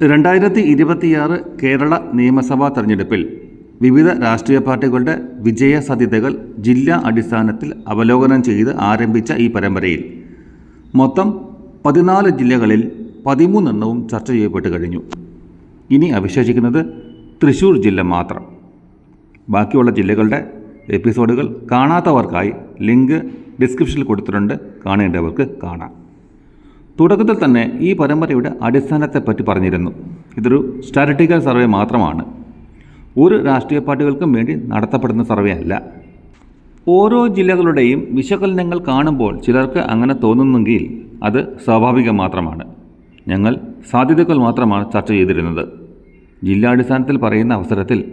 രണ്ടായിരത്തി ഇരുപത്തിയാറ് കേരള നിയമസഭാ തെരഞ്ഞെടുപ്പിൽ വിവിധ രാഷ്ട്രീയ പാർട്ടികളുടെ വിജയ സാധ്യതകൾ ജില്ലാ അടിസ്ഥാനത്തിൽ അവലോകനം ചെയ്ത് ആരംഭിച്ച ഈ പരമ്പരയിൽ മൊത്തം പതിനാല് ജില്ലകളിൽ പതിമൂന്നെണ്ണവും ചർച്ച ചെയ്യപ്പെട്ട് കഴിഞ്ഞു. ഇനി അവശേഷിക്കുന്നത് തൃശ്ശൂർ ജില്ല മാത്രം. ബാക്കിയുള്ള ജില്ലകളുടെ എപ്പിസോഡുകൾ കാണാത്തവർക്കായി ലിങ്ക് ഡിസ്ക്രിപ്ഷനിൽ കൊടുത്തിട്ടുണ്ട്. കാണേണ്ടവർക്ക് കാണാം. തുടക്കത്തിൽ തന്നെ ഈ പരമ്പരയുടെ അടിസ്ഥാനത്തെപ്പറ്റി പറഞ്ഞിരുന്നു. ഇതൊരു സ്റ്റാറ്റിറ്റിക്കൽ സർവേ മാത്രമാണ്. ഒരു രാഷ്ട്രീയ പാർട്ടികൾക്കും വേണ്ടി നടത്തപ്പെടുന്ന സർവേ അല്ല. ഓരോ ജില്ലകളുടെയും വിശകലനങ്ങൾ കാണുമ്പോൾ ചിലർക്ക് അങ്ങനെ തോന്നുന്നെങ്കിൽ അത് സ്വാഭാവികം മാത്രമാണ്. ഞങ്ങൾ സാധ്യതകൾ മാത്രമാണ് ചർച്ച ചെയ്തിരുന്നത്. ജില്ലാടിസ്ഥാനത്തിൽ പറയുന്ന അവസരത്തിൽ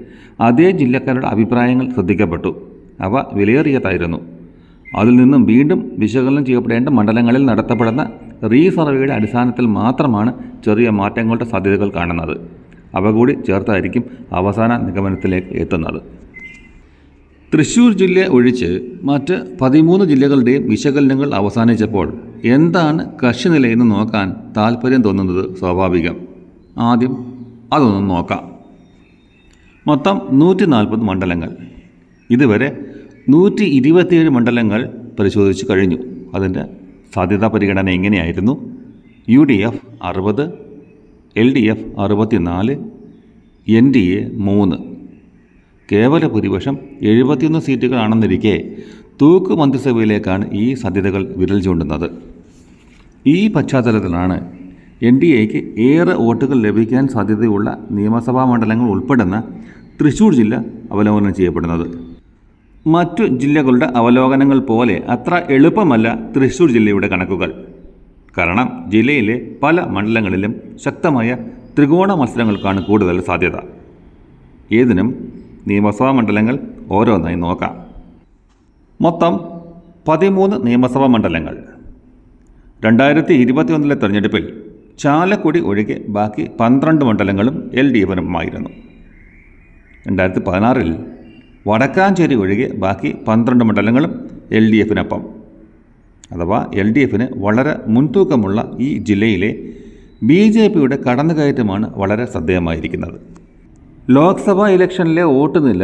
അതേ ജില്ലക്കാരുടെ അഭിപ്രായങ്ങൾ ശ്രദ്ധിക്കപ്പെട്ടു. അവ വിലയേറിയതായിരുന്നു. അതിൽ നിന്നും വീണ്ടും വിശകലനം ചെയ്യപ്പെടേണ്ട മണ്ഡലങ്ങളിൽ നടത്തപ്പെടുന്ന റീസർവേയുടെ അടിസ്ഥാനത്തിൽ മാത്രമാണ് ചെറിയ മാറ്റങ്ങളുടെ സാധ്യതകൾ കാണുന്നത്. അവ കൂടി ചേർത്തായിരിക്കും അവസാന നിഗമനത്തിലേക്ക് എത്തുന്നത്. തൃശ്ശൂർ ജില്ല ഒഴിച്ച് മറ്റ് പതിമൂന്ന് ജില്ലകളുടെയും വിശകലനങ്ങൾ അവസാനിച്ചപ്പോൾ എന്താണ് കക്ഷിനിലയെന്ന് നോക്കാൻ താല്പര്യം തോന്നുന്നത് സ്വാഭാവികം. ആദ്യം അതൊന്ന് നോക്കാം. മൊത്തം നൂറ്റി നാൽപ്പത് മണ്ഡലങ്ങൾ. ഇതുവരെ നൂറ്റി ഇരുപത്തിയേഴ് മണ്ഡലങ്ങൾ പരിശോധിച്ചു കഴിഞ്ഞു. അതിന്റെ സാധ്യതാ പരിഗണന എങ്ങനെയായിരുന്നു? യു ഡി എഫ് അറുപത് എൽ ഡി എഫ് അറുപത്തിനാല് എൻ ഡി എ മൂന്ന്. കേവല ഭൂരിപക്ഷം എഴുപത്തിയൊന്ന് സീറ്റുകളാണെന്നിരിക്കെ തൂക്ക് മന്ത്രിസഭയിലേക്കാണ് ഈ സാധ്യതകൾ വിരൽ ചൂണ്ടുന്നത്. ഈ പശ്ചാത്തലത്തിലാണ് എൻ ഡി എക്ക് ഏറെ വോട്ടുകൾ ലഭിക്കാൻ സാധ്യതയുള്ള നിയമസഭാ മണ്ഡലങ്ങൾ ഉൾപ്പെടുന്ന തൃശ്ശൂർ ജില്ല അവലോകനം ചെയ്യപ്പെടുന്നത്. മറ്റു ജില്ലകളുടെ അവലോകനങ്ങൾ പോലെ അത്ര എളുപ്പമല്ല തൃശ്ശൂർ ജില്ലയുടെ കണക്കുകൾ. കാരണം ജില്ലയിലെ പല മണ്ഡലങ്ങളിലും ശക്തമായ ത്രികോണ മത്സരങ്ങൾക്കാണ് കൂടുതൽ സാധ്യത. ഏതിനും നിയമസഭാ മണ്ഡലങ്ങൾ ഓരോന്നായി നോക്കാം. മൊത്തം പതിമൂന്ന് നിയമസഭാ മണ്ഡലങ്ങൾ. രണ്ടായിരത്തി ഇരുപത്തിയൊന്നിലെ തെരഞ്ഞെടുപ്പിൽ ചാലക്കുടി ഒഴികെ ബാക്കി പന്ത്രണ്ട് മണ്ഡലങ്ങളും എൽ ഡി എഫിനുമായിരുന്നു. രണ്ടായിരത്തി പതിനാറിൽ വടക്കാഞ്ചേരി ഒഴികെ ബാക്കി പന്ത്രണ്ട് മണ്ഡലങ്ങളും എൽ ഡി എഫിനൊപ്പം. അഥവാ എൽ ഡി എഫിന് വളരെ മുൻതൂക്കമുള്ള ഈ ജില്ലയിലെ ബി ജെ പിയുടെ കടന്നുകയറ്റമാണ് വളരെ ശ്രദ്ധേയമായിരിക്കുന്നത്. ലോക്സഭാ ഇലക്ഷനിലെ വോട്ട് നില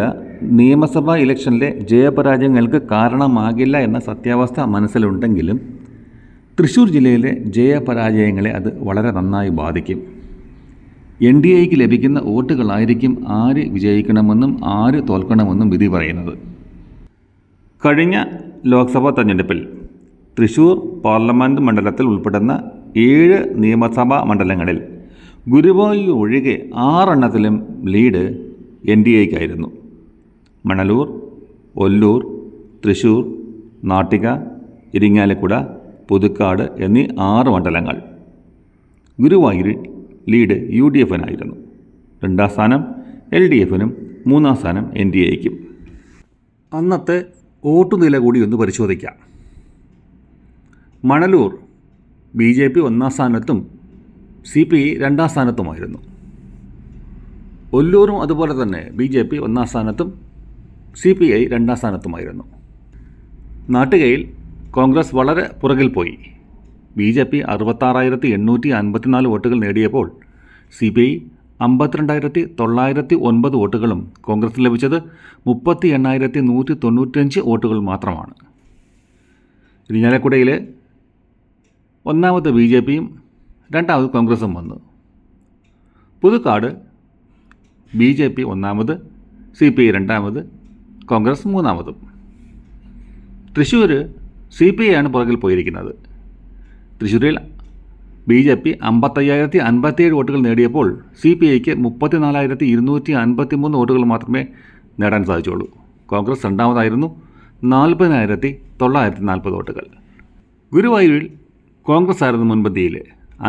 നിയമസഭാ ഇലക്ഷനിലെ ജയപരാജയങ്ങൾക്ക് കാരണമാകില്ല എന്ന സത്യാവസ്ഥ മനസ്സിലുണ്ടെങ്കിലും തൃശ്ശൂർ ജില്ലയിലെ ജയപരാജയങ്ങളെ അത് വളരെ നന്നായി ബാധിക്കും. എൻ ഡി എക്ക് ലഭിക്കുന്ന വോട്ടുകളായിരിക്കും ആര് വിജയിക്കണമെന്നും ആര് തോൽക്കണമെന്നും വിധി പറയുന്നത്. കഴിഞ്ഞ ലോക്സഭാ തെരഞ്ഞെടുപ്പിൽ തൃശൂർ പാർലമെന്റ് മണ്ഡലത്തിൽ ഉൾപ്പെടുന്ന ഏഴ് നിയമസഭാ മണ്ഡലങ്ങളിൽ ഗുരുവായൂർ ഒഴികെ ആറെണ്ണത്തിലും ലീഡ് എൻ ഡി എക്കായിരുന്നു. മണലൂർ ഒല്ലൂർ തൃശൂർ നാട്ടിക ഇരിങ്ങാലക്കുട പുതുക്കാട് എന്നീ ആറ് മണ്ഡലങ്ങൾ. ഗുരുവായൂരിൽ ലീഡ് യു ഡി എഫിനായിരുന്നു രണ്ടാം സ്ഥാനം എൽ ഡി എഫിനും മൂന്നാം സ്ഥാനം എൻ ഡി എക്കും അന്നത്തെ വോട്ടുനില കൂടി ഒന്ന് പരിശോധിക്കാം. മണലൂർ ബി ജെ പി ഒന്നാം സ്ഥാനത്തും സി പി ഐ രണ്ടാം സ്ഥാനത്തുമായിരുന്നു. ഒല്ലൂരും അതുപോലെ തന്നെ ബി ജെ പി ഒന്നാം സ്ഥാനത്തും സി പി ഐ രണ്ടാം സ്ഥാനത്തുമായിരുന്നു. നാട്ടുകയിൽ കോൺഗ്രസ് വളരെ പുറകിൽ പോയി. ബി ജെ പി അറുപത്താറായിരത്തി എണ്ണൂറ്റി അൻപത്തിനാല് വോട്ടുകൾ നേടിയപ്പോൾ സി പി ഐ അമ്പത്തിരണ്ടായിരത്തി തൊള്ളായിരത്തി ഒൻപത് വോട്ടുകളും കോൺഗ്രസ് ലഭിച്ചത് മുപ്പത്തി എണ്ണായിരത്തി നൂറ്റി തൊണ്ണൂറ്റഞ്ച് വോട്ടുകൾ മാത്രമാണ്. ഇരിഞ്ഞാലക്കുടയിൽ ഒന്നാമത് ബി ജെ പിയും രണ്ടാമത് കോൺഗ്രസും വന്നു. പുതുക്കാട് ബി ജെ പി ഒന്നാമത് സി പി ഐ രണ്ടാമത് കോൺഗ്രസ് മൂന്നാമതും. തൃശ്ശൂർ സി പി ഐ ആണ് പുറകിൽ പോയിരിക്കുന്നത്. തൃശ്ശൂരിൽ ബി ജെ പി അമ്പത്തയ്യായിരത്തി അൻപത്തിയേഴ് വോട്ടുകൾ നേടിയപ്പോൾ സി പി ഐക്ക് മുപ്പത്തിനാലായിരത്തി ഇരുന്നൂറ്റി അൻപത്തി മൂന്ന് വോട്ടുകൾ മാത്രമേ നേടാൻ സാധിച്ചുള്ളൂ. കോൺഗ്രസ് രണ്ടാമതായിരുന്നു നാൽപ്പതിനായിരത്തി തൊള്ളായിരത്തി നാൽപ്പത് വോട്ടുകൾ. ഗുരുവായൂരിൽ കോൺഗ്രസ് ആയിരുന്നു മുൻപന്തിയിൽ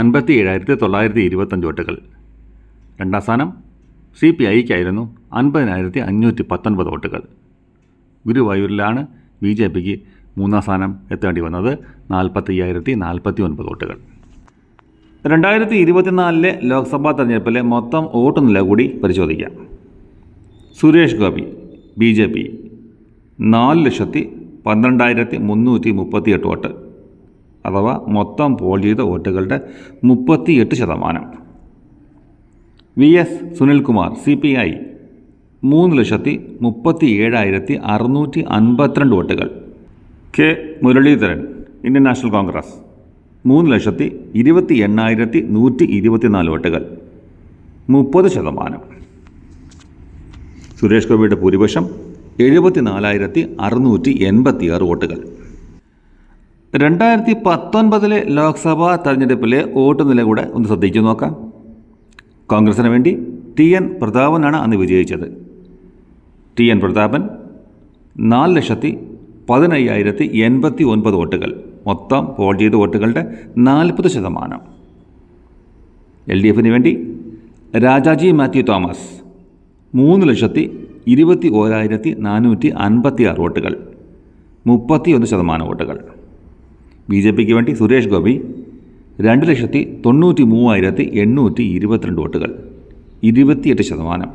അൻപത്തി ഏഴായിരത്തി തൊള്ളായിരത്തി ഇരുപത്തഞ്ച് വോട്ടുകൾ. രണ്ടാം സ്ഥാനം സി പി ഐക്കായിരുന്നു അൻപതിനായിരത്തി അഞ്ഞൂറ്റി പത്തൊൻപത് വോട്ടുകൾ. ഗുരുവായൂരിലാണ് ബി ജെ പിക്ക് മൂന്നാം സ്ഥാനം എത്തേണ്ടി വന്നത് നാൽപ്പത്തയ്യായിരത്തി നാൽപ്പത്തി ഒൻപത് വോട്ടുകൾ. രണ്ടായിരത്തി ഇരുപത്തിനാലിലെ ലോക്സഭാ തെരഞ്ഞെടുപ്പിലെ മൊത്തം വോട്ട് നില കൂടി പരിശോധിക്കാം. Suresh Gopi B J P നാല് ലക്ഷത്തി പന്ത്രണ്ടായിരത്തി മുന്നൂറ്റി മുപ്പത്തിയെട്ട് വോട്ട് അഥവാ മൊത്തം പോൾ ചെയ്ത വോട്ടുകളുടെ മുപ്പത്തിയെട്ട് ശതമാനം. V S Sunilkumar C P I മൂന്ന് ലക്ഷത്തി മുപ്പത്തി ഏഴായിരത്തി അറുന്നൂറ്റി അൻപത്തിരണ്ട് വോട്ടുകൾ K Muraleedharan Indian National Congress. മൂന്ന് ലക്ഷത്തി ഇരുപത്തി എണ്ണായിരത്തി നൂറ്റി ഇരുപത്തിനാല് വോട്ടുകൾ. മുപ്പത് ശതമാനം. സുരേഷ് ഗോപിയുടെ ഭൂരിപക്ഷം എഴുപത്തിനാലായിരത്തി അറുന്നൂറ്റി എൺപത്തിയാറ് വോട്ടുകൾ. രണ്ടായിരത്തി പത്തൊൻപതിലെ ലോക്സഭാ തെരഞ്ഞെടുപ്പിലെ വോട്ട് നില കൂടെ ഒന്ന് ശ്രദ്ധിച്ചു നോക്കാം. കോൺഗ്രസിന് വേണ്ടി ടി എൻ പ്രതാപനാണ് അന്ന് വിജയിച്ചത്. ടി എൻ പ്രതാപൻ നാല് ലക്ഷത്തി പതിനയ്യായിരത്തി എൺപത്തി ഒൻപത് വോട്ടുകൾ. മൊത്തം പോൾ ചെയ്ത വോട്ടുകളുടെ നാൽപ്പത് ശതമാനം. എൽ ഡി എഫിന് വേണ്ടി രാജാജി മാത്യു തോമസ് മൂന്ന് ലക്ഷത്തി ഇരുപത്തി ഓരായിരത്തി നാനൂറ്റി അൻപത്തി ആറ് വോട്ടുകൾ. മുപ്പത്തി ഒന്ന് ശതമാനം വോട്ടുകൾ. ബി ജെ പിക്ക് വേണ്ടി സുരേഷ് ഗോപി രണ്ട് ലക്ഷത്തി തൊണ്ണൂറ്റി മൂവായിരത്തി എണ്ണൂറ്റി ഇരുപത്തിരണ്ട് വോട്ടുകൾ. ഇരുപത്തിയെട്ട് ശതമാനം.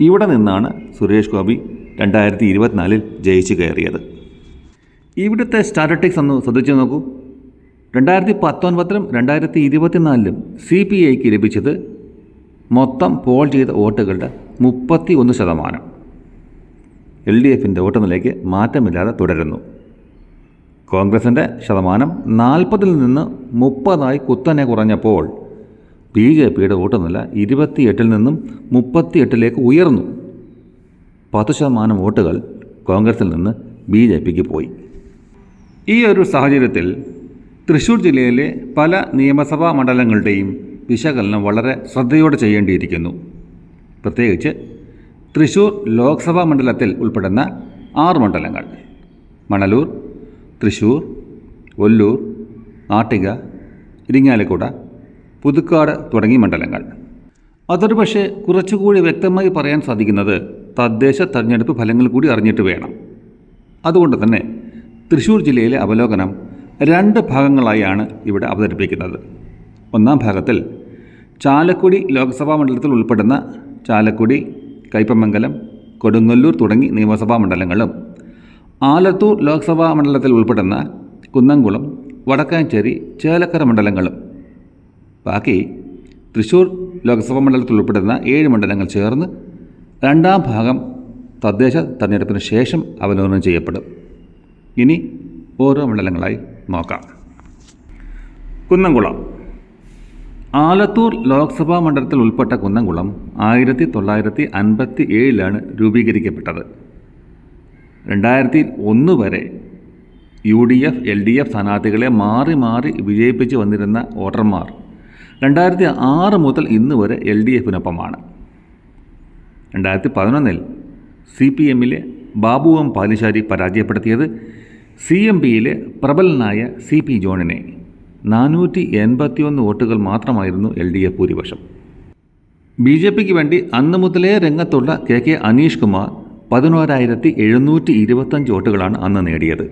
ഇവിടെ നിന്നാണ് സുരേഷ് ഗോപി രണ്ടായിരത്തി ഇരുപത്തിനാലിൽ ജയിച്ചു കയറിയത്. ഇവിടുത്തെ സ്റ്റാറ്റിസ്റ്റിക്സ് ഒന്ന് ശ്രദ്ധിച്ചു നോക്കൂ. രണ്ടായിരത്തി പത്തൊൻപതിലും രണ്ടായിരത്തി ഇരുപത്തിനാലിലും സി പി ഐക്ക് ലഭിച്ചത് മൊത്തം പോൾ ചെയ്ത വോട്ടുകളുടെ മുപ്പത്തി ഒന്ന് ശതമാനം. എൽ ഡി എഫിന്റെ വോട്ട് നിലയ്ക്ക് മാറ്റമില്ലാതെ തുടരുന്നു. കോൺഗ്രസിന്റെ ശതമാനം നാൽപ്പതിൽ നിന്ന് മുപ്പതായി കുത്തനെ കുറഞ്ഞപ്പോൾ ബി ജെ പിയുടെ വോട്ട് നില ഇരുപത്തിയെട്ടിൽ നിന്നും മുപ്പത്തിയെട്ടിലേക്ക് ഉയർന്നു. പത്ത് ശതമാനം വോട്ടുകൾ കോൺഗ്രസിൽ നിന്ന് ബി ജെ പിക്ക് പോയി. ഈ ഒരു സാഹചര്യത്തിൽ തൃശ്ശൂർ ജില്ലയിലെ പല നിയമസഭാ മണ്ഡലങ്ങളുടെയും വിശകലനം വളരെ ശ്രദ്ധയോടെ ചെയ്യേണ്ടിയിരിക്കുന്നു. പ്രത്യേകിച്ച് തൃശ്ശൂർ ലോക്സഭാ മണ്ഡലത്തിൽ ഉൾപ്പെടുന്ന ആറ് മണ്ഡലങ്ങൾ. മണലൂർ തൃശ്ശൂർ ഒല്ലൂർ ആട്ടിക ഇരിങ്ങാലക്കുട പുതുക്കാട് തുടങ്ങിയ മണ്ഡലങ്ങൾ. അതൊരു പക്ഷേ കുറച്ചുകൂടി വ്യക്തമായി പറയാൻ സാധിക്കുന്നത് തദ്ദേശ തെരഞ്ഞെടുപ്പ് ഫലങ്ങൾ കൂടി അറിഞ്ഞിട്ട് വേണം. അതുകൊണ്ട് തന്നെ തൃശ്ശൂർ ജില്ലയിലെ അവലോകനം രണ്ട് ഭാഗങ്ങളായാണ് ഇവിടെ അവതരിപ്പിക്കുന്നത്. ഒന്നാം ഭാഗത്തിൽ ചാലക്കുടി ലോക്സഭാ മണ്ഡലത്തിൽ ഉൾപ്പെടുന്ന ചാലക്കുടി കൈപ്പമംഗലം കൊടുങ്ങല്ലൂർ തുടങ്ങി നിയമസഭാ മണ്ഡലങ്ങളും ആലത്തൂർ ലോക്സഭാ മണ്ഡലത്തിൽ ഉൾപ്പെടുന്ന കുന്നംകുളം വടക്കാഞ്ചേരി ചേലക്കര മണ്ഡലങ്ങളും. ബാക്കി തൃശ്ശൂർ ലോക്സഭാ മണ്ഡലത്തിൽ ഉൾപ്പെടുന്ന ഏഴ് മണ്ഡലങ്ങൾ ചേർന്ന് രണ്ടാം ഭാഗം തദ്ദേശ തെരഞ്ഞെടുപ്പിന് ശേഷം അവലോകനം ചെയ്യപ്പെടും. ഇനി ഓരോ മണ്ഡലങ്ങളായി നോക്കാം. കുന്നംകുളം. ആലത്തൂർ ലോക്സഭാ മണ്ഡലത്തിൽ ഉൾപ്പെട്ട കുന്നംകുളം ആയിരത്തി തൊള്ളായിരത്തി അൻപത്തി ഏഴിലാണ് രൂപീകരിക്കപ്പെട്ടത്. രണ്ടായിരത്തി ഒന്ന് വരെ U D F L D F സ്ഥാനാർത്ഥികളെ മാറി മാറി വിജയിപ്പിച്ച് വന്നിരുന്ന വോട്ടർമാർ രണ്ടായിരത്തി ആറ് മുതൽ ഇന്ന് വരെ എൽ ഡി എഫിനൊപ്പമാണ്. രണ്ടായിരത്തി പതിനൊന്നിൽ സി പി എമ്മിലെ ബാബു എം പാലിശ്ശേരി പരാജയപ്പെടുത്തിയത് സി എം പിയിലെ പ്രബലനായ സി പി ജോണിനെ. നാനൂറ്റി എൺപത്തിയൊന്ന് വോട്ടുകൾ മാത്രമായിരുന്നു എൽ ഡി എഫ് ഭൂരിപക്ഷം. ബി ജെ പിക്ക് വേണ്ടി അന്ന് മുതലേ രംഗത്തുള്ള കെ കെ അനീഷ് കുമാർ പതിനോരായിരത്തി എഴുന്നൂറ്റി ഇരുപത്തഞ്ച് വോട്ടുകളാണ് അന്ന് നേടിയത്.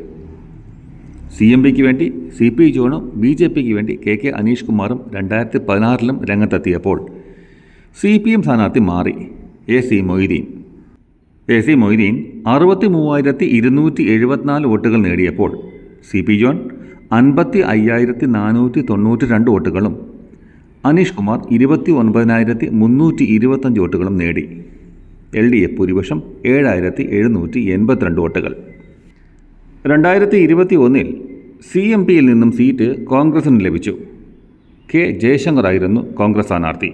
സി എം പിക്ക് വേണ്ടി സി പി ജോണും ബി ജെ പിക്ക് വേണ്ടി കെ കെ അനീഷ് കുമാറും രണ്ടായിരത്തി പതിനാറിലും രംഗത്തെത്തിയപ്പോൾ സി പി എം സ്ഥാനാർത്ഥി മാറി. A C Moideen. A C Moideen അറുപത്തി മൂവായിരത്തി ഇരുന്നൂറ്റി എഴുപത്തിനാല് വോട്ടുകൾ നേടിയപ്പോൾ സി പി ജോൺ അൻപത്തി അയ്യായിരത്തി നാനൂറ്റി തൊണ്ണൂറ്റി രണ്ട് വോട്ടുകളും അനീഷ് കുമാർ ഇരുപത്തി ഒൻപതിനായിരത്തി മുന്നൂറ്റി ഇരുപത്തഞ്ച് വോട്ടുകളും നേടി. എൽ ഡി എഫ് ഭൂരിപക്ഷം ഏഴായിരത്തി എഴുന്നൂറ്റി എൺപത്തിരണ്ട് വോട്ടുകൾ. രണ്ടായിരത്തി ഇരുപത്തി ഒന്നിൽ സി എം പിയിൽ നിന്നും സീറ്റ് കോൺഗ്രസിന് ലഭിച്ചു. കെ ജയശങ്കറായിരുന്നു കോൺഗ്രസ് സ്ഥാനാർത്ഥി.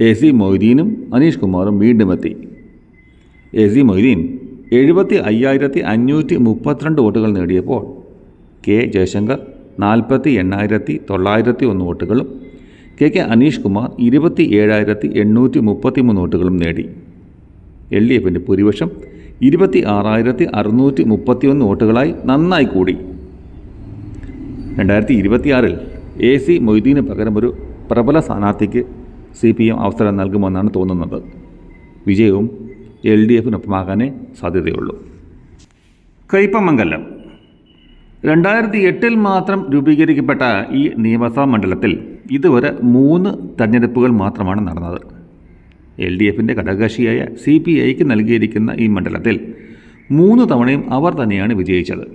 എ സി മൊയ്തീനും അനീഷ് കുമാറും വീണ്ടും എത്തി. എ സി മൊയ്തീൻ എഴുപത്തി അയ്യായിരത്തി അഞ്ഞൂറ്റി മുപ്പത്തിരണ്ട് വോട്ടുകൾ നേടിയപ്പോൾ കെ ജയശങ്കർ നാൽപ്പത്തി എണ്ണായിരത്തി തൊള്ളായിരത്തി ഒന്ന് വോട്ടുകളും കെ കെ അനീഷ് കുമാർ ഇരുപത്തി ഏഴായിരത്തി എണ്ണൂറ്റി മുപ്പത്തി മൂന്ന് വോട്ടുകളും നേടി. എൽ ഡി എഫിന്റെ ഭൂരിപക്ഷം ഇരുപത്തി ആറായിരത്തി അറുന്നൂറ്റി മുപ്പത്തിയൊന്ന് വോട്ടുകളായി നന്നായി കൂടി. രണ്ടായിരത്തി ഇരുപത്തിയാറിൽ എ സി മൊയ്തീന് പകരം ഒരു പ്രബല സ്ഥാനാർത്ഥിക്ക് സി പി എം അവസരം നൽകുമെന്നാണ് തോന്നുന്നത്. വിജയവും എൽ ഡി എഫിനൊപ്പമാകാനേ സാധ്യതയുള്ളൂ. കയ്പമംഗലം. രണ്ടായിരത്തി എട്ടിൽ മാത്രം രൂപീകരിക്കപ്പെട്ട ഈ നിയമസഭാ മണ്ഡലത്തിൽ ഇതുവരെ മൂന്ന് തെരഞ്ഞെടുപ്പുകൾ മാത്രമാണ് നടന്നത്. എൽ ഡി എഫിന്റെ ഘടകകക്ഷിയായ സി പി ഐക്ക് നൽകിയിരിക്കുന്ന ഈ മണ്ഡലത്തിൽ മൂന്ന് തവണയും അവർ തന്നെയാണ് വിജയിച്ചത്.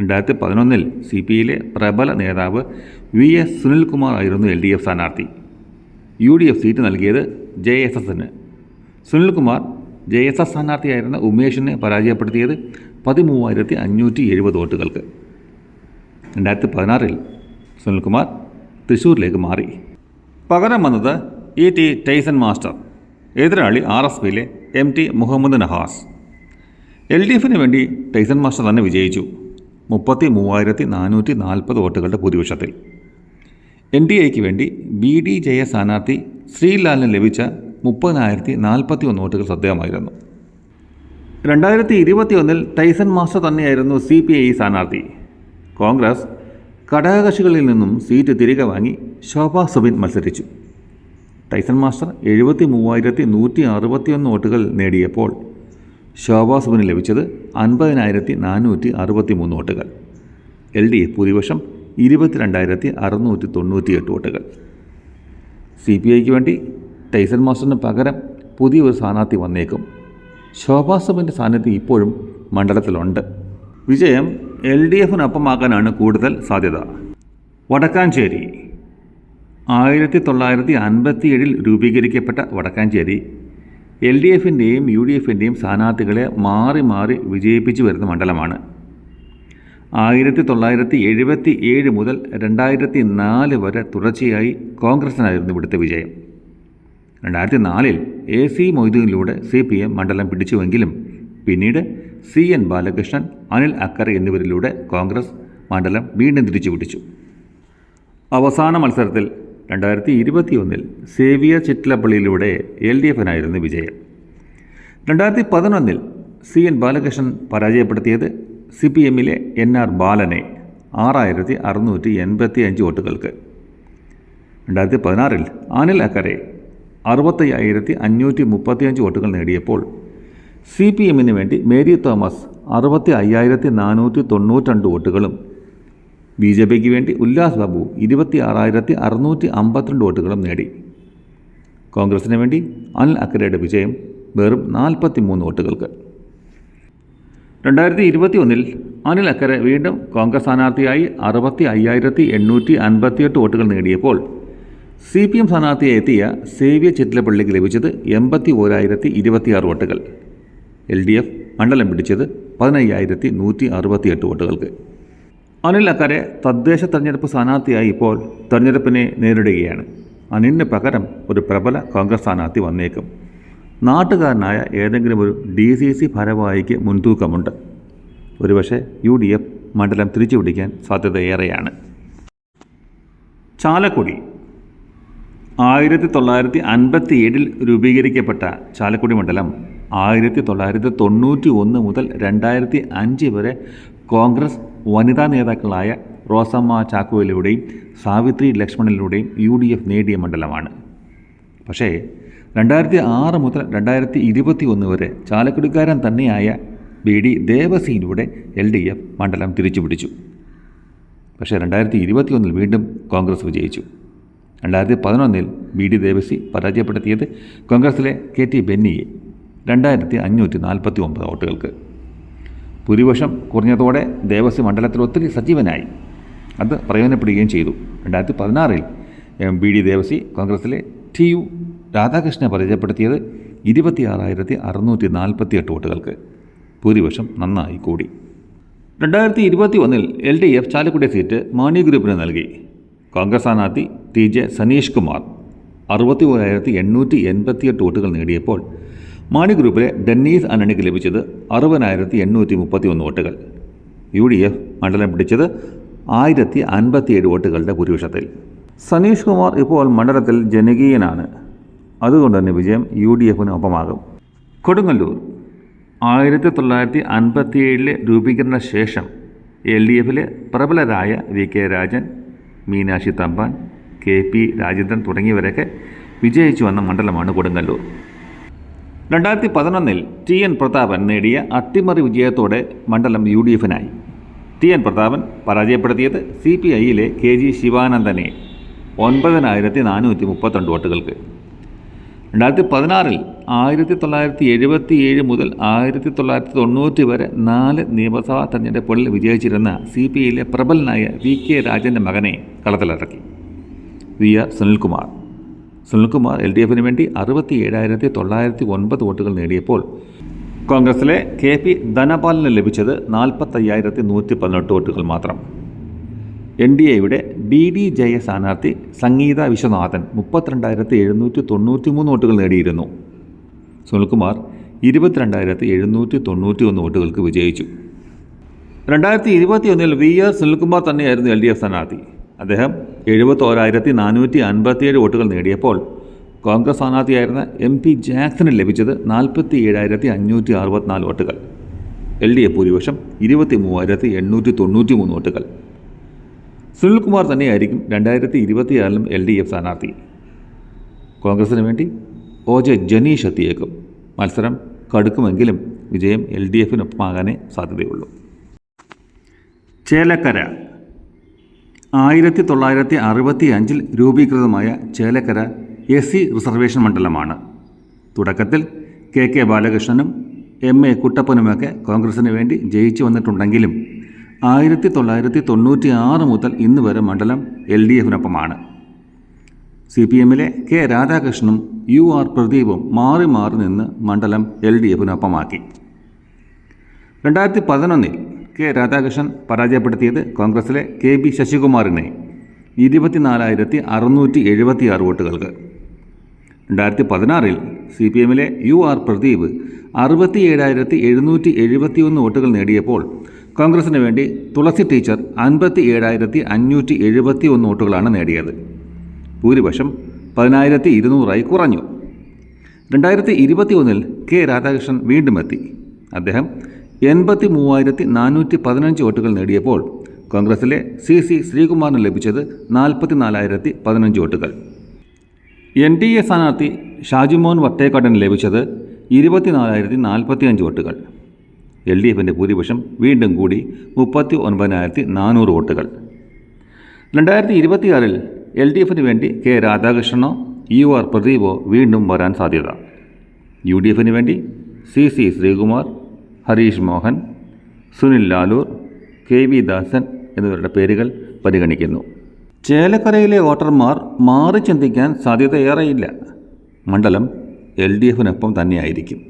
രണ്ടായിരത്തി പതിനൊന്നിൽ സി പി ഐയിലെ പ്രബല നേതാവ് വി എസ് സുനിൽകുമാർ ആയിരുന്നു എൽ ഡി എഫ് സ്ഥാനാർത്ഥി. യു ഡി എഫ് സീറ്റ് നൽകിയത് ജെ എസ് എസിന്. സുനിൽകുമാർ ജെ എസ് എസ് സ്ഥാനാർത്ഥിയായിരുന്ന ഉമേഷിനെ പരാജയപ്പെടുത്തിയത് പതിമൂവായിരത്തി അഞ്ഞൂറ്റി എഴുപത് വോട്ടുകൾക്ക്. രണ്ടായിരത്തി പതിനാറിൽ സുനിൽകുമാർ തൃശ്ശൂരിലേക്ക് മാറി. പകരം വന്നത് ഇ ടി ടൈസൺ മാസ്റ്റർ എതിരാളി ആർ എസ് പിയിലെ M T Muhammad Nahas. L D എഫിന് വേണ്ടി ടൈസൺ മാസ്റ്റർ തന്നെ വിജയിച്ചു മുപ്പത്തി മൂവായിരത്തി നാനൂറ്റി നാൽപ്പത് വോട്ടുകളുടെ ഭൂരിപക്ഷത്തിൽ. എൻ ഡി എക്ക് വേണ്ടി ബി ഡി ജയ സ്ഥാനാർത്ഥി ശ്രീലാലിന് ലഭിച്ച മുപ്പതിനായിരത്തി നാൽപ്പത്തി ഒന്ന് വോട്ടുകൾ ശ്രദ്ധേയമായിരുന്നു രണ്ടായിരത്തി ഇരുപത്തി ഒന്നിൽ ടൈസൺ മാസ്റ്റർ തന്നെയായിരുന്നു സി പി ഐ സ്ഥാനാർത്ഥി. കോൺഗ്രസ് ഘടകകക്ഷികളിൽ നിന്നും സീറ്റ് തിരികെ വാങ്ങി ശോഭ സുബിൻ മത്സരിച്ചു. ടൈസൺ മാസ്റ്റർ എഴുപത്തി മൂവായിരത്തി നൂറ്റി അറുപത്തിയൊന്ന് വോട്ടുകൾ നേടിയപ്പോൾ ശോഭ സുബിന് ലഭിച്ചത് അൻപതിനായിരത്തി നാനൂറ്റി അറുപത്തി മൂന്ന് വോട്ടുകൾ. എൽ ഡി എഫ് ഭൂരിപക്ഷം ഇരുപത്തിരണ്ടായിരത്തി അറുന്നൂറ്റി തൊണ്ണൂറ്റിയെട്ട് വോട്ടുകൾ. സി പി ഐക്ക് വേണ്ടി ടൈസൺ മാസ്റ്ററിന് പകരം പുതിയൊരു സ്ഥാനാർത്ഥി വന്നേക്കും. ശോഭാ സുബിന്റെ സാന്നിധ്യം ഇപ്പോഴും മണ്ഡലത്തിലുണ്ട്. വിജയം എൽ ഡി എഫിനൊപ്പമാക്കാനാണ് കൂടുതൽ സാധ്യത. വടക്കാഞ്ചേരി. ആയിരത്തി തൊള്ളായിരത്തി അൻപത്തി ഏഴിൽ രൂപീകരിക്കപ്പെട്ട വടക്കാഞ്ചേരി എൽ ഡി എഫിന്റെയും യു ഡി എഫിന്റെയും സ്ഥാനാർത്ഥികളെ മാറി മാറി വിജയിപ്പിച്ചു വരുന്ന മണ്ഡലമാണ്. ആയിരത്തി തൊള്ളായിരത്തി എഴുപത്തി ഏഴ് മുതൽ രണ്ടായിരത്തി നാല് വരെ തുടർച്ചയായി കോൺഗ്രസിനായിരുന്നു ഇവിടുത്തെ വിജയം. രണ്ടായിരത്തി നാലിൽ എ സി മൊയ്തീനിലൂടെ സി പി എം മണ്ഡലം പിടിച്ചുവെങ്കിലും പിന്നീട് സി എൻ ബാലകൃഷ്ണൻ അനിൽ അക്കര എന്നിവരിലൂടെ കോൺഗ്രസ് മണ്ഡലം വീണ്ടും തിരിച്ചു പിടിച്ചു അവസാന മത്സരത്തിൽ രണ്ടായിരത്തി ഇരുപത്തിയൊന്നിൽ സേവിയർ ചിറ്റലപ്പള്ളിയിലൂടെ എൽ ഡി എഫിനായിരുന്നു വിജയം. രണ്ടായിരത്തി പതിനൊന്നിൽ സി എൻ ബാലകൃഷ്ണൻ പരാജയപ്പെടുത്തിയത് സി പി എമ്മിലെ എൻ ആർ ബാലനെ ആറായിരത്തി അറുന്നൂറ്റി എൺപത്തി അഞ്ച് വോട്ടുകൾക്ക്. രണ്ടായിരത്തി പതിനാറിൽ അനിൽ അക്കരെ അറുപത്തയ്യായിരത്തി അഞ്ഞൂറ്റി മുപ്പത്തിയഞ്ച് വോട്ടുകൾ നേടിയപ്പോൾ സി പി എമ്മിന് വേണ്ടി മേരി തോമസ് അറുപത്തി അയ്യായിരത്തി നാനൂറ്റി തൊണ്ണൂറ്റണ്ട് വോട്ടുകളും ബി ജെ പിക്ക് വേണ്ടി ഉല്ലാസ് ബാബു ഇരുപത്തി ആറായിരത്തി അറുന്നൂറ്റി അമ്പത്തിരണ്ട് വോട്ടുകളും നേടി. കോൺഗ്രസിന് വേണ്ടി അനിൽ അക്കരയുടെ വിജയം വെറും നാൽപ്പത്തി മൂന്ന് വോട്ടുകൾക്ക്. രണ്ടായിരത്തി ഇരുപത്തി ഒന്നിൽ അനിൽ അക്കരെ വീണ്ടും കോൺഗ്രസ് സ്ഥാനാർത്ഥിയായി അറുപത്തി അയ്യായിരത്തി എണ്ണൂറ്റി അൻപത്തിയെട്ട് വോട്ടുകൾ നേടിയപ്പോൾ സി പി എം സ്ഥാനാർത്ഥിയായി എത്തിയ സേവ്യ ചിറ്റിലപ്പള്ളിക്ക് ലഭിച്ചത് എൺപത്തി ഓരായിരത്തി ഇരുപത്തിയാറ് വോട്ടുകൾ. എൽ ഡി എഫ് മണ്ഡലം പിടിച്ചത് പതിനയ്യായിരത്തി നൂറ്റി അറുപത്തിയെട്ട് വോട്ടുകൾക്ക്. അനിൽ അക്കരെ തദ്ദേശ തെരഞ്ഞെടുപ്പ് സ്ഥാനാർത്ഥിയായി ഇപ്പോൾ തെരഞ്ഞെടുപ്പിനെ നേരിടുകയാണ്. അനിലിന് പകരം ഒരു പ്രബല കോൺഗ്രസ് സ്ഥാനാർത്ഥി വന്നേക്കും. നാട്ടുകാരനായ ഏതെങ്കിലും ഒരു ഡി സി സി ഭാരവാഹിക്ക് മുൻതൂക്കമുണ്ട്. ഒരുപക്ഷെ യു ഡി എഫ് മണ്ഡലം തിരിച്ചു പിടിക്കാൻ സാധ്യത ഏറെയാണ് ചാലക്കുടി. ആയിരത്തി തൊള്ളായിരത്തി അൻപത്തി ഏഴിൽ രൂപീകരിക്കപ്പെട്ട ചാലക്കുടി മണ്ഡലം ആയിരത്തി തൊള്ളായിരത്തി തൊണ്ണൂറ്റി ഒന്ന് മുതൽ രണ്ടായിരത്തി അഞ്ച് വരെ കോൺഗ്രസ് വനിതാ നേതാക്കളായ റോസമ്മ ചാക്കോയിലൂടെയും സാവിത്രി ലക്ഷ്മണിലൂടെയും യു ഡി എഫ് നേടിയ മണ്ഡലമാണ്. പക്ഷേ രണ്ടായിരത്തി ആറ് മുതൽ രണ്ടായിരത്തി ഇരുപത്തി ഒന്ന് വരെ ചാലക്കുടിക്കാരൻ തന്നെയായ ബി ഡി ദേവസിയിലൂടെ എൽ ഡി എഫ് മണ്ഡലം തിരിച്ചുപിടിച്ചു. പക്ഷേ രണ്ടായിരത്തി ഇരുപത്തി ഒന്നിൽ വീണ്ടും കോൺഗ്രസ് വിജയിച്ചു. രണ്ടായിരത്തി പതിനൊന്നിൽ ബി ഡി ദേവസി പരാജയപ്പെടുത്തിയത് കോൺഗ്രസിലെ കെ ടി ബെന്നിയെ രണ്ടായിരത്തി അഞ്ഞൂറ്റി നാൽപ്പത്തി ഒമ്പത് വോട്ടുകൾക്ക്. ഭൂരിപക്ഷം കുറഞ്ഞതോടെ ദേവസ്വം മണ്ഡലത്തിൽ ഒത്തിരി സജീവനായി. അത് പ്രയോജനപ്പെടുകയും ചെയ്തു. രണ്ടായിരത്തി പതിനാറിൽ ബി ഡി ദേവസി കോൺഗ്രസിലെ ടി യു രാധാകൃഷ്ണനെ പരാജയപ്പെടുത്തിയത് ഇരുപത്തിയാറായിരത്തി അറുന്നൂറ്റി നാൽപ്പത്തി എട്ട് വോട്ടുകൾക്ക്. ഭൂരിപക്ഷം നന്നായി കൂടി. രണ്ടായിരത്തി ഇരുപത്തി ഒന്നിൽ L D F Chalakudy seat Mani ഗ്രൂപ്പിന് നൽകി. കോൺഗ്രസ് സ്ഥാനാർത്ഥി ടി ജെ സനീഷ് കുമാർ അറുപത്തി ഒരായിരത്തി എണ്ണൂറ്റി എൺപത്തിയെട്ട് വോട്ടുകൾ നേടിയപ്പോൾ മാണി ഗ്രൂപ്പിലെ ഡെന്നീസ് അനണിക്ക് ലഭിച്ചത് അറുപതിനായിരത്തി എണ്ണൂറ്റി മുപ്പത്തി ഒന്ന് വോട്ടുകൾ. യു ഡി എഫ് മണ്ഡലം പിടിച്ചത് ആയിരത്തി അൻപത്തിയേഴ് വോട്ടുകളുടെ ഭൂരിപക്ഷത്തിൽ. സനീഷ് കുമാർ ഇപ്പോൾ മണ്ഡലത്തിൽ ജനകീയനാണ്. അതുകൊണ്ട് തന്നെ വിജയം യു ഡി എഫിന് ഒപ്പമാകും കൊടുങ്ങല്ലൂർ ആയിരത്തി തൊള്ളായിരത്തി അൻപത്തിയേഴിലെ രൂപീകരണ ശേഷം എൽ ഡി എഫിലെ പ്രബലരായ V K Rajan Meenakshi Thampan K P Rajendran തുടങ്ങിയവരൊക്കെ വിജയിച്ചു വന്ന മണ്ഡലമാണ് കൊടുങ്ങല്ലൂർ. രണ്ടായിരത്തി പതിനൊന്നിൽ ടി എൻ പ്രതാപൻ നേടിയ അട്ടിമറി വിജയത്തോടെ മണ്ഡലം യു ഡി എഫിനായി. ടി എൻ പ്രതാപൻ പരാജയപ്പെടുത്തിയത് സി പി ഐയിലെ കെ ജി ശിവാനന്ദനെ ഒൻപതിനായിരത്തി നാനൂറ്റി മുപ്പത്തിരണ്ട് വോട്ടുകൾക്ക്. രണ്ടായിരത്തി പതിനാറിൽ ആയിരത്തി തൊള്ളായിരത്തി എഴുപത്തി ഏഴ് മുതൽ ആയിരത്തി തൊള്ളായിരത്തി തൊണ്ണൂറ്റി വരെ നാല് നിയമസഭാ തെരഞ്ഞെടുപ്പുകളിൽ വിജയിച്ചിരുന്ന സി പി ഐയിലെ പ്രബലനായ വി കെ രാജന്റെ മകനെ കളത്തിലിറക്കി. V R Sunilkumar. Sunilkumar L D എഫിന് വേണ്ടി അറുപത്തി ഏഴായിരത്തി തൊള്ളായിരത്തി ഒൻപത് വോട്ടുകൾ നേടിയപ്പോൾ കോൺഗ്രസിലെ കെ പി ധനപാലിന് ലഭിച്ചത് നാൽപ്പത്തയ്യായിരത്തി നൂറ്റി പതിനെട്ട് വോട്ടുകൾ മാത്രം. എൻ ഡി എയുടെ ബി ഡി ജയ സ്ഥാനാർത്ഥി സംഗീത വിശ്വനാഥൻ മുപ്പത്തിരണ്ടായിരത്തി എഴുന്നൂറ്റി തൊണ്ണൂറ്റി മൂന്ന് വോട്ടുകൾ നേടിയിരുന്നു. സുനിൽകുമാർ ഇരുപത്തിരണ്ടായിരത്തി എഴുന്നൂറ്റി തൊണ്ണൂറ്റി ഒന്ന് വോട്ടുകൾക്ക് വിജയിച്ചു. രണ്ടായിരത്തി ഇരുപത്തി ഒന്നിൽ വി ആർ സുനിൽകുമാർ തന്നെയായിരുന്നു എൽ ഡി എഫ് സ്ഥാനാർത്ഥി. അദ്ദേഹം എഴുപത്തോരായിരത്തി നാനൂറ്റി അൻപത്തിയേഴ് വോട്ടുകൾ നേടിയപ്പോൾ കോൺഗ്രസ് സ്ഥാനാർത്ഥിയായിരുന്ന എം പി ജാക്സന് ലഭിച്ചത് നാൽപ്പത്തി ഏഴായിരത്തി അഞ്ഞൂറ്റി അറുപത്തിനാല് വോട്ടുകൾ. എൽ ഡി എഫ് ഭൂരിപക്ഷം ഇരുപത്തി മൂവായിരത്തി എണ്ണൂറ്റി തൊണ്ണൂറ്റി മൂന്ന് വോട്ടുകൾ. സുനിൽകുമാർ തന്നെയായിരിക്കും രണ്ടായിരത്തി ഇരുപത്തിയാറിലും എൽ ഡി എഫ് സ്ഥാനാർത്ഥി. കോൺഗ്രസിന് വേണ്ടി ഒ ജെ ജനീഷ് എത്തിയേക്കും. മത്സരം കടുക്കുമെങ്കിലും വിജയം എൽ ഡി എഫിനൊപ്പമാകാനേ സാധ്യതയുള്ളൂ. ചേലക്കര. ആയിരത്തി തൊള്ളായിരത്തി അറുപത്തി അഞ്ചിൽ രൂപീകൃതമായ ചേലക്കര എസ് സി റിസർവേഷൻ മണ്ഡലമാണ്. തുടക്കത്തിൽ കെ കെ ബാലകൃഷ്ണനും എം എ കുട്ടപ്പനുമൊക്കെ കോൺഗ്രസിന് വേണ്ടി ജയിച്ചു വന്നിട്ടുണ്ടെങ്കിലും ആയിരത്തി തൊള്ളായിരത്തി തൊണ്ണൂറ്റി ആറ് മുതൽ ഇന്ന് വരെ മണ്ഡലം എൽ ഡി എഫിനൊപ്പമാണ്. സി പി എമ്മിലെ കെ രാധാകൃഷ്ണനും യു ആർ പ്രദീപും മാറി മാറി നിന്ന് മണ്ഡലം എൽ ഡി എഫിനൊപ്പമാക്കി. രണ്ടായിരത്തി പതിനൊന്നിൽ കെ രാധാകൃഷ്ണൻ പരാജയപ്പെടുത്തിയത് കോൺഗ്രസിലെ കെ ബി ശശികുമാറിനെ ഇരുപത്തിനാലായിരത്തി അറുന്നൂറ്റി എഴുപത്തി ആറ് വോട്ടുകൾക്ക്. രണ്ടായിരത്തി പതിനാറിൽ സി പി എമ്മിലെ യു ആർ പ്രദീപ് അറുപത്തി ഏഴായിരത്തി എഴുന്നൂറ്റി എഴുപത്തി ഒന്ന് വോട്ടുകൾ നേടിയപ്പോൾ കോൺഗ്രസിന് വേണ്ടി തുളസി ടീച്ചർ അൻപത്തി ഏഴായിരത്തി അഞ്ഞൂറ്റി എഴുപത്തി ഒന്ന് വോട്ടുകളാണ് നേടിയത്. ഭൂരിപക്ഷം പതിനായിരത്തി ഇരുന്നൂറായി കുറഞ്ഞു. രണ്ടായിരത്തി ഇരുപത്തി ഒന്നിൽ കെ രാധാകൃഷ്ണൻ വീണ്ടും എത്തി. അദ്ദേഹം എൺപത്തി മൂവായിരത്തി നാനൂറ്റി പതിനഞ്ച് വോട്ടുകൾ നേടിയപ്പോൾ കോൺഗ്രസിലെ സി സി ശ്രീകുമാറിന് ലഭിച്ചത് നാൽപ്പത്തി നാലായിരത്തി പതിനഞ്ച് വോട്ടുകൾ. എൻ ഡി എ സ്ഥാനാർത്ഥി ഷാജിമോൻ വട്ടേക്കാടന് ലഭിച്ചത് ഇരുപത്തിനാലായിരത്തി നാൽപ്പത്തി അഞ്ച് വോട്ടുകൾ. എൽ ഡി എഫിന്റെ ഭൂരിപക്ഷം വീണ്ടും കൂടി മുപ്പത്തി ഒൻപതിനായിരത്തി നാനൂറ് വോട്ടുകൾ. രണ്ടായിരത്തി ഇരുപത്തിയാറിൽ എൽ ഡി എഫിന് വേണ്ടി കെ രാധാകൃഷ്ണനോ യു ആർ പ്രദീപോ വീണ്ടും വരാൻ സാധ്യത. യു ഡി എഫിന് വേണ്ടി C C Sreekumar Harish Mohan Sunil Lalur K V Dasan എന്നിവരുടെ പേരുകൾ പരിഗണിക്കുന്നു. ചേലക്കരയിലെ വോട്ടർമാർ മാറി ചിന്തിക്കാൻ സാധ്യതയേറെയില്ല മണ്ഡലം എൽ ഡി എഫിനൊപ്പം തന്നെയായിരിക്കും.